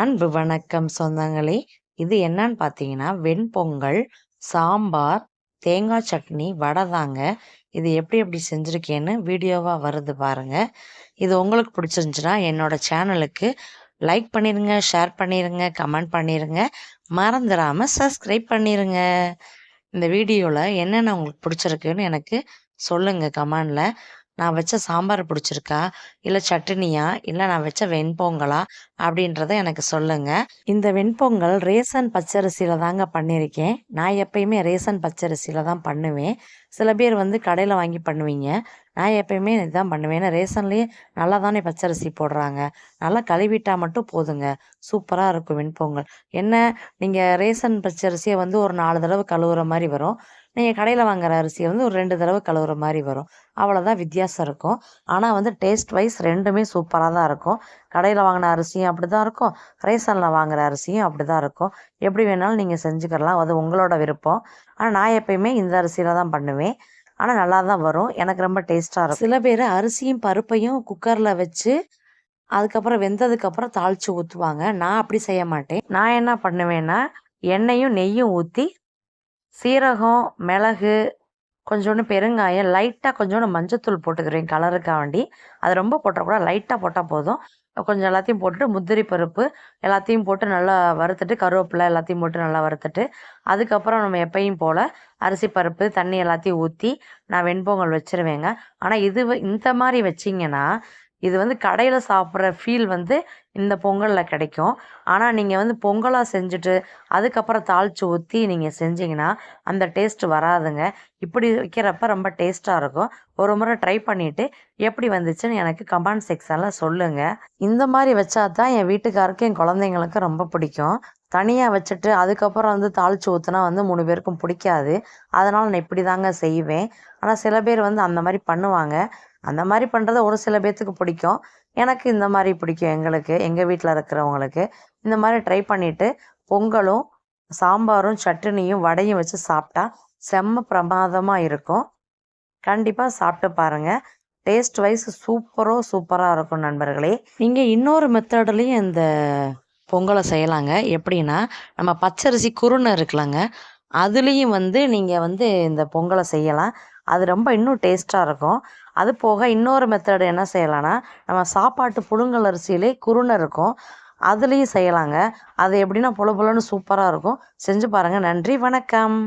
அன்பு வணக்கம் சொந்தங்களே. இது என்னன்னு பார்த்தீங்கன்னா வெண்பொங்கல் சாம்பார் தேங்காய் சட்னி வடை தாங்க. இது எப்படி எப்படி செஞ்சுருக்கேன்னு வீடியோவாக வருது பாருங்கள் இது உங்களுக்கு பிடிச்சிருந்துச்சுன்னா என்னோடய சேனலுக்கு லைக் பண்ணிடுங்க ஷேர் பண்ணிடுங்க கமெண்ட் பண்ணிடுங்க மறந்துடாமல் சப்ஸ்கிரைப் பண்ணிடுங்க இந்த வீடியோவில் என்னென்ன உங்களுக்கு பிடிச்சிருக்குன்னு எனக்கு சொல்லுங்கள் கமெண்டில். நான் வச்ச சாம்பார் பிடிச்சிருக்கா? இல்லை சட்னியா? இல்லை நான் வச்ச வெண்பொங்கலா? அப்படின்றத எனக்கு சொல்லுங்க. இந்த வெண்பொங்கல் ரேசன் பச்சரிசியில் தாங்க பண்ணியிருக்கேன் நான் எப்பயுமே ரேசன் பச்சரிசியில் தான் பண்ணுவேன். சில பேர் வந்து கடையில் வாங்கி பண்ணுவீங்க. நான் எப்பயுமே இதுதான் பண்ணுவேன். ஏன்னா ரேஷன்லேயே நல்லா தானே பச்சரிசி போடுறாங்க. நல்லா கழுவிட்டால் மட்டும் போதுங்க. சூப்பராக இருக்கும் வெண்பொங்கல் என்ன நீங்கள் ரேஷன் பச்சரிசியை வந்து ஒரு நாலு தடவை கழுவுற மாதிரி வரும். நீங்கள் கடையில் வாங்குற அரிசியை வந்து ஒரு ரெண்டு தடவை கழுவுற மாதிரி வரும். அவ்வளோதான் வித்தியாசம் இருக்கும். ஆனால் வந்து டேஸ்ட் வைஸ் ரெண்டுமே சூப்பராக தான் இருக்கும். கடையில் வாங்கின அரிசியும் அப்படி தான் இருக்கும். ரேஷனில் வாங்குற அரிசியும் அப்படி தான் இருக்கும். எப்படி வேணாலும் நீங்கள் செஞ்சுக்கலாம். அது உங்களோட விருப்பம். ஆனால் நான் எப்பயுமே இந்த அரிசியில் தான் பண்ணுவேன். ஆனால் நல்லா தான் வரும். எனக்கு ரொம்ப டேஸ்ட்டாக இருக்கும். சில பேர் அரிசியும் பருப்பையும் குக்கரில் வச்சு அதுக்கப்புறம் வெந்ததுக்கப்புறம் தாளித்து ஊற்றுவாங்க நான் அப்படி செய்ய மாட்டேன். நான் என்ன பண்ணுவேன்னா எண்ணெயும் நெய்யும் ஊற்றி சீரகம் மிளகு கொஞ்சோண்டு பெருங்காயம் லைட்டாக கொஞ்சோண்டு மஞ்சத்தூள் போட்டுக்கிறேன் கலருக்காக வேண்டி அது ரொம்ப போட்டக்கூடாது லைட்டாக போட்டால் போதும். கொஞ்சம் எல்லாத்தையும் போட்டுட்டு முந்திரி பருப்பு எல்லாத்தையும் போட்டு நல்லா வறுத்துட்டு கருவேப்பிலை எல்லாத்தையும் போட்டு நல்லா வறுத்துட்டு அதுக்கப்புறம் நம்ம எப்பயும் போல் அரிசி பருப்பு தண்ணி எல்லாத்தையும் ஊற்றி நான் வெண்பொங்கல் வச்சுருவேங்க. ஆனால் இது இந்த மாதிரி வச்சிங்கன்னா இது வந்து கடையில் சாப்பிட்ற ஃபீல் வந்து இந்த பொங்கலில் கிடைக்கும். ஆனால் நீங்கள் வந்து பொங்கலாக செஞ்சுட்டு அதுக்கப்புறம் தாளித்து ஊற்றி நீங்கள் செஞ்சிங்கன்னா அந்த டேஸ்ட்டு வராதுங்க. இப்படி வைக்கிறப்ப ரொம்ப டேஸ்ட்டாக இருக்கும். ஒரு முறை ட்ரை பண்ணிவிட்டு எப்படி வந்துச்சுன்னு எனக்கு கமெண்ட் செக்ஷனில் சொல்லுங்கள் இந்த மாதிரி வச்சா தான் என் வீட்டுக்காருக்கு என் குழந்தைங்களுக்கும் ரொம்ப பிடிக்கும். தனியாக வச்சுட்டு அதுக்கப்புறம் வந்து தாளித்து ஊற்றினா வந்து மூணு பேருக்கும் பிடிக்காது. அதனால் நான் இப்படி தாங்க செய்வேன். ஆனால் சில பேர் வந்து அந்த மாதிரி பண்ணுவாங்க. அந்த மாதிரி பண்ணுறது ஒரு சில பேர்த்துக்கு பிடிக்கும். எனக்கு இந்த மாதிரி பிடிக்கும் எங்களுக்கு எங்கள் வீட்டில் இருக்கிறவங்களுக்கு. இந்த மாதிரி ட்ரை பண்ணிவிட்டு பொங்கலும் சாம்பாரும் சட்னியும் வடையும் வச்சு சாப்பிட்டா செம்ம பிரமாதமாக இருக்கும். கண்டிப்பாக சாப்பிட்டு பாருங்கள் டேஸ்ட் வைஸ் சூப்பரோ சூப்பராக இருக்கும் நண்பர்களே. நீங்கள் இன்னொரு மெத்தட்லேயும் இந்த பொங்கலை செய்யலாங்க. எப்படின்னா நம்ம பச்சரிசி குருணை இருக்குல்லங்க. அதுலேயும் வந்து நீங்கள் வந்து இந்த பொங்கலை செய்யலாம். அது ரொம்ப இன்னும் டேஸ்ட்டாக இருக்கும். அது போக இன்னொரு மெத்தடு என்ன செய்யலான்னா நம்ம சாப்பாட்டு புழுங்கல் அரிசியிலே குருணை இருக்கும். அதுலேயும் செய்யலாங்க. அது எப்படின்னா புல புலன்னு சூப்பராக இருக்கும். செஞ்சு பாருங்கள் நன்றி வணக்கம்.